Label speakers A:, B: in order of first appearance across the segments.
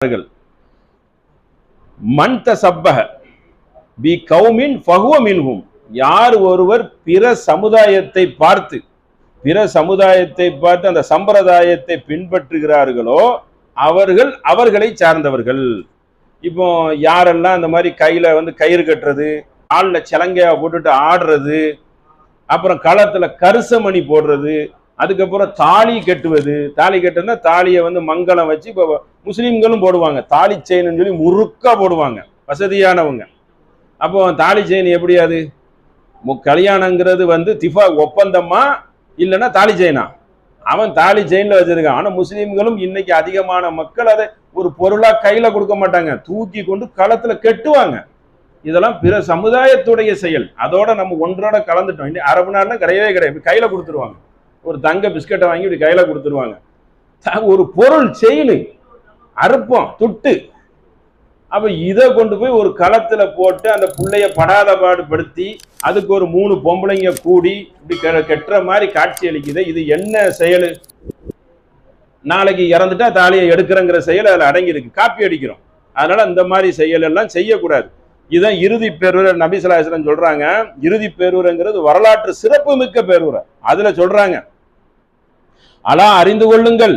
A: அவர்கள். மன் தசப்பக பி கௌமின் ஃபஹுவ மின்ஹும். யார் ஒருவர் பிற சமுதாயத்தை பார்த்து பிற சமுதாயத்தை பார்த்து அந்த சம்பிரதாயத்தை பின்பற்றுகிறார்களோ அவர்கள் அவர்களை சார்ந்தவர்கள். இப்போ யாரெல்லாம் அந்த மாதிரி கையில வந்து கயிறு கட்டுறது காலில் சிலங்கையாக போட்டுட்டு ஆடுறது அப்புறம் களத்துல கருசமணி போடுறது அதுக்கப்புறம் தாலி கட்டுவது. தாலி கட்டுனா தாலியை வந்து மங்களம் வச்சு இப்போ முஸ்லீம்களும் போடுவாங்க. தாலி செயின்னு சொல்லி முறுக்காக போடுவாங்க. வசதியானவங்க. அப்போ தாலி செயின் எப்படி அது? மு- கல்யாணங்கிறது வந்து திஃபா ஒப்பந்தமா? இல்லைன்னா தாலி செயினா அவன் தாலி செயின்ல வச்சிருக்கான். ஆனால் முஸ்லீம்களும் இன்னைக்கு அதிகமான மக்கள் அதை ஒரு பொருளாக கையில் கொடுக்க மாட்டாங்க. தூக்கி கொண்டு களத்தில் கெட்டுவாங்க. இதெல்லாம் பிற சமுதாயத்துடைய செயல். அதோட நம்ம ஒன்றோட கலந்துட்டோம். இன்னும் அரபு நாடுனா கிடையவே கிடையாது. கையில் கொடுத்துருவாங்க. ஒரு தங்க பிஸ்கட்டை வாங்கி இப்படி கையில் கொடுத்துருவாங்க. ஒரு பொருள் செயின் அறுப்பம் துட்டு. அப்போ இதை கொண்டு போய் ஒரு களத்துல போட்டு அந்த புள்ளைய படாத பாடுபடுத்தி அதுக்கு ஒரு மூணு பொம்பளைங்க கூடி இப்படி கெ- கெட்டுற மாதிரி காட்சி அளிக்குது. இது என்ன செயல்? நாளைக்கு இறந்துட்டா தாலியை எடுக்கிறங்கிற செயல் அதில் அடங்கியிருக்கு. காப்பி அடிக்கிறோம். அதனால இந்த மாதிரி செயல் எல்லாம் செய்யக்கூடாது. இதான் இறுதி பேரூர் நபிசலாசலம் சொல்றாங்க. இறுதி பேரூரங்கிறது வரலாற்று சிறப்பு மிக்க பேரூரை. அதில் சொல்றாங்க. அலா அறிந்து கொள்ளுங்கள்.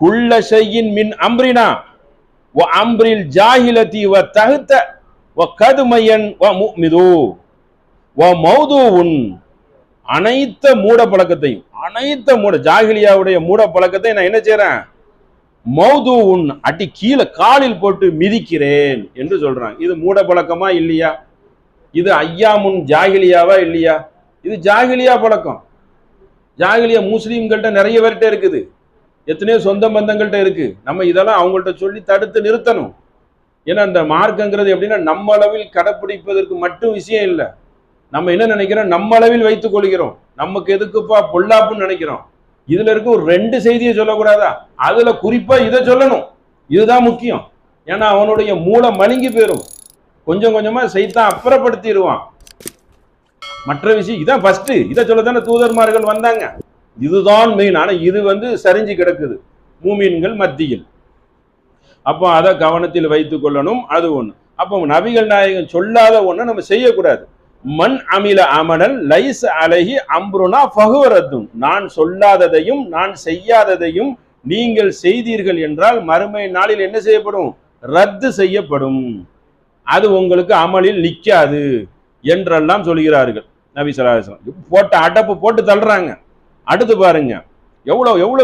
A: குள்ள செய்யின் மின் அம்ரினா வ அம்ரில் ஜாஹிலதி வ தகுத்த வ கதுமையன் வ முமிது. வ மௌதூவுன் அனைத்த மூட பழக்கத்தையும் அனைத்த மூட ஜாகிலியாவுடைய மூட பழக்கத்தை நான் என்ன செய்கிறேன் மௌது உன் அடி கீழே காலில் போட்டு மிதிக்கிறேன் என்று சொல்றான். இது மூட பழக்கமா இல்லையா? இது ஐயாமுன் ஜாகிலியாவா இல்லையா? இது ஜாகிலியா பழக்கம். ஜாகிலியா முஸ்லீம்கள்ட்ட நிறைய பேர்கிட்ட இருக்குது. எத்தனையோ சொந்த பந்தங்கள்கிட்ட இருக்கு. நம்ம இதெல்லாம் அவங்கள்ட்ட சொல்லி தடுத்து நிறுத்தணும். ஏன்னா அந்த மார்க்கங்கிறது எப்படின்னா நம்ம அளவில் கடைப்பிடிப்பதற்கு மட்டும் விஷயம் இல்லை. நம்ம என்ன நினைக்கிறோம்? நம்ம அளவில் வைத்துக் கொள்கிறோம். நமக்கு எதுக்குப்பா பொல்லாப்புன்னு நினைக்கிறோம். இதுல இருக்க ஒரு ரெண்டு செய்தியை சொல்லக்கூடாதா? அதுல குறிப்பா இதை சொல்லணும். இதுதான் முக்கியம். ஏன்னா அவனுடைய மூளை மழுங்கி போயிடும் கொஞ்சம் கொஞ்சமா செய்தான் அப்புறப்படுத்திடுவான். மற்ற விஷயம் இதான் ஃபர்ஸ்ட் இதை சொல்ல தானே தூதர்மார்கள் வந்தாங்க. இதுதான் மெயின் ஆனால் இது வந்து சரிஞ்சு கிடக்குது. மூமீன்கள் மத்தியில். அப்போ அதை கவனத்தில் வைத்துக் கொள்ளணும். அது ஒன்று அப்போ நபிகள் நாயகன் சொல்லாத ஒன்று நம்ம செய்யக்கூடாது. மண் அமில அமனல் லைஸ் அழகி அம்ருனா பகுவரத்தும் நான் சொல்லாததையும் நான் செய்யாததையும் நீங்கள் செய்தீர்கள் என்றால் மறுமை நாளில் என்ன செய்யப்படும்? ரத்து செய்யப்படும். அது உங்களுக்கு அமலில் நிற்காது என்றெல்லாம் சொல்கிறார்கள். நபி சலாஹம் போட்டு அடப்பு போட்டு தள்ளுறாங்க. அடுத்து பாருங்க. எவ்வளவு எவ்வளவு